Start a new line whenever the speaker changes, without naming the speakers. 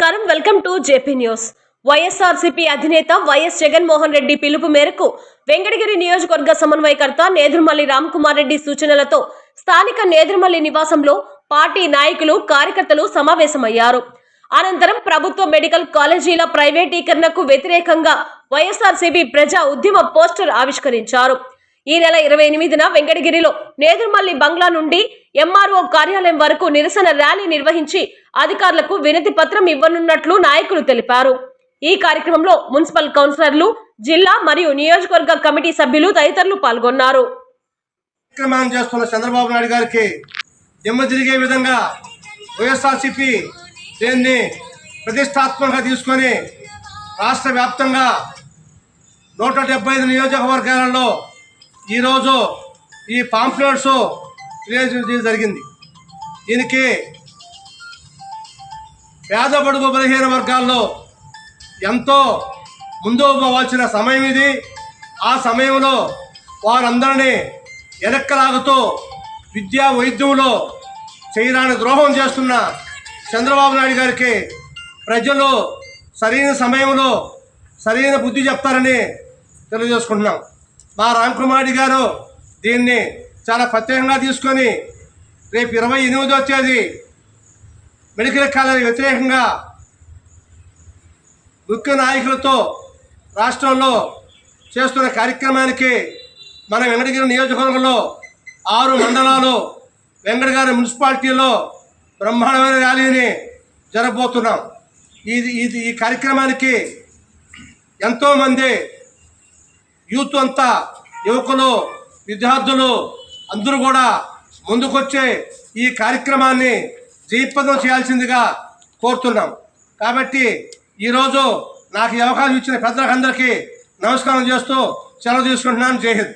నమస్కారం. Welcome to JP news. YSRCP అధినేత YS Jaganmohan Reddy పిలుపు మేరకు వెంకటగిరి నియోజకవర్గ సమన్వయకర్త నేదురుమల్లి రామ్కుమార్ రెడ్డి సూచనలతో స్థానిక నేదురుమల్లి నివాసంలో పార్టీ నాయకులు కార్యకర్తలు సమావేశమయ్యారు. అనంతరం ప్రభుత్వ మెడికల్ కాలేజీల ప్రైవేటీకరణకు వ్యతిరేకంగా వైఎస్ఆర్సీపీ ప్రజా ఉద్యమ పోస్టర్ ఆవిష్కరించారు. ఈ నెల ఇరవై ఎనిమిదిన వెంకటగిరిలో నేదురుమల్లి బంగ్లా నుండి ఎంఆర్ఓ కార్యాలయం వరకు నిరసన ర్యాలీ నిర్వహించి అధికారులకు వినతి పత్రం ఇవ్వనున్నట్లు నాయకులు తెలిపారు. ఈ కార్యక్రమంలో మున్సిపల్ కౌన్సిలర్లు జిల్లా మరియు నియోజకవర్గ కమిటీ సభ్యులు తదితరులు పాల్గొన్నారు.
కార్యక్రమం చేస్తున్న చంద్రబాబు నాయుడు గారికి దిమ్మ తిరిగే విధంగా వైఎస్ఆర్సిపి దీన్ని ప్రతిష్టాత్మకంగా తీసుకొని రాష్ట్ర వ్యాప్తంగా నూట డెబ్బై ఐదు నియోజకవర్గాలలో ఈరోజు ఈ పాంప్లెట్స్ రిలీజ్ జరిగింది. దీనికి పేద బడుగు బలహీన వర్గాల్లో ఎంతో ముందు పోవాల్సిన సమయం ఇది. ఆ సమయంలో వారందరినీ ఎనక్కలాగుతూ విద్యా వైద్యంలో చేయరాని ద్రోహం చేస్తున్న చంద్రబాబు నాయుడు గారికి ప్రజలు సరైన సమయంలో సరైన బుద్ధి చెప్తారని తెలియజేసుకుంటున్నాం. మా రామకుమారి గారు దీన్ని చాలా ప్రత్యేకంగా తీసుకొని రేపు ఇరవై ఎనిమిదో తేదీ మెడికల్ కాలేజీ వ్యతిరేకంగా ముఖ్య నాయకులతో రాష్ట్రంలో చేస్తున్న కార్యక్రమానికి మన వెంకటగిరి నియోజకవర్గంలో ఆరు మండలాలు వెంకటగారి మున్సిపాలిటీలో బ్రహ్మాండమైన ర్యాలీని జరగబోతున్నాం ఇది ఇది ఈ కార్యక్రమానికి ఎంతోమంది యూత్ అంతా యువకులు విద్యార్థులు అందరూ కూడా ముందుకొచ్చే ఈ కార్యక్రమాన్ని జయప్రదం చేయాల్సిందిగా కోరుతున్నాం. కాబట్టి ఈరోజు నాకు ఈ అవకాశం ఇచ్చిన పెద్దలందరికీ నమస్కారం చేస్తూ సెలవు తీసుకుంటున్నాను. జై హింద్.